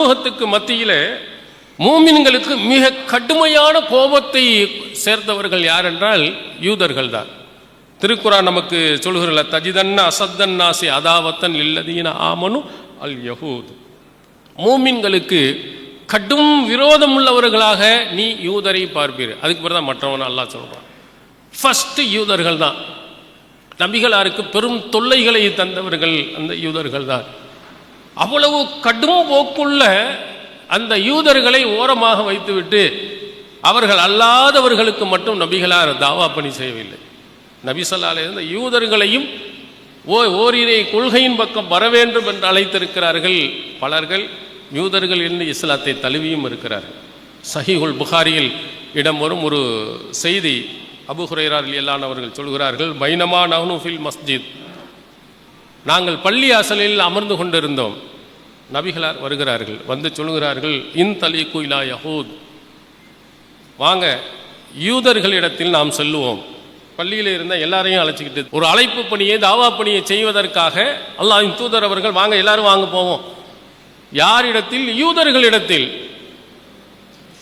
சமூகத்துக்கு மத்தியில மூமின்களுக்கு மிக கடுமையான கோபத்தை சேர்த்தவர்கள் யார் என்றால் யூதர்கள் தான் திருக்குறான் நமக்கு சொல்கிறல தஜிதன்ன அசத்தன் நாசி அதாவத்தன் இல்லதீன ஆமனு அல் யகூத் மூமின்களுக்கு கடும் விரோதம் உள்ளவர்களாக நீ யூதரை பார்ப்பீர். அதுக்கு பிறகு தான் மற்றவன் அல்லாஹ் சொல்கிறான் ஃபஸ்ட்டு யூதர்கள் தான் நபிகளாருக்கு பெரும் தொல்லைகளை தந்தவர்கள் அந்த யூதர்கள் தான் அவ்வளவு கடும் போக்குள்ள அந்த யூதர்களை ஓரமாக வைத்துவிட்டு அவர்கள் அல்லாதவர்களுக்கு மட்டும் நபிகளார் தாவா பணி செய்யவில்லை. நபிசல்லாலே இருந்த யூதர்களையும் ஓ ஓரிரை கொள்கையின் பக்கம் வர வேண்டும் என்று அழைத்திருக்கிறார்கள் பலர்கள். யூதர்கள் என்று இஸ்லாத்தை தழுவியும் இருக்கிறார்கள். சஹிஹுல் புகாரியில் இடம் வரும் ஒரு செய்தி அபு ஹுரைரார் எல்லாம் அவர்கள் சொல்கிறார்கள் பைனமா நஹ்னுஃபில் மஸ்ஜித். நாங்கள் பள்ளி அசலில் அமர்ந்து கொண்டிருந்தோம். நபிகளார் வருகிறார்கள் வந்து சொல்கிறார்கள் இன் தலி குயிலா யஹூத். வாங்க யூதர்களிடத்தில் நாம் செல்லுவோம். பள்ளியில் இருந்த எல்லாரையும் அழைச்சிக்கிட்டு ஒரு அழைப்பு பணியை தாவா பணியை செய்வதற்காக அல்லாஹின் தூதர் அவர்கள் வாங்க எல்லாரும் வாங்க போவோம். யாரிடத்தில்? யூதர்களிடத்தில்.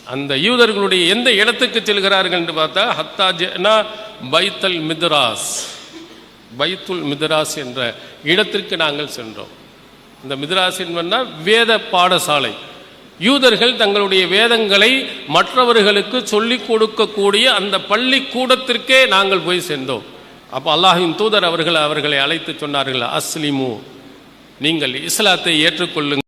அந்த யூதர்களுடைய எந்த இடத்துக்கு செல்கிறார்கள் என்று பார்த்தா ஹத்தா ஜனா பைத்தல் மித்ராஸ். பைத்துல் மித்ராஸ் என்ற இடத்திற்கு நாங்கள் சென்றோம். இந்த மித்ராஸ் வேத பாடசாலை. யூதர்கள் தங்களுடைய வேதங்களை மற்றவர்களுக்கு சொல்லிக் கொடுக்கக்கூடிய அந்த பள்ளிக்கூடத்திற்கே நாங்கள் போய் சேர்ந்தோம். அப்போ அல்லாஹின் தூதர் அவர்கள் அவர்களை அழைத்து சொன்னார்கள் அஸ்லிமு நீங்கள் இஸ்லாத்தை ஏற்றுக்கொள்ளுங்கள்.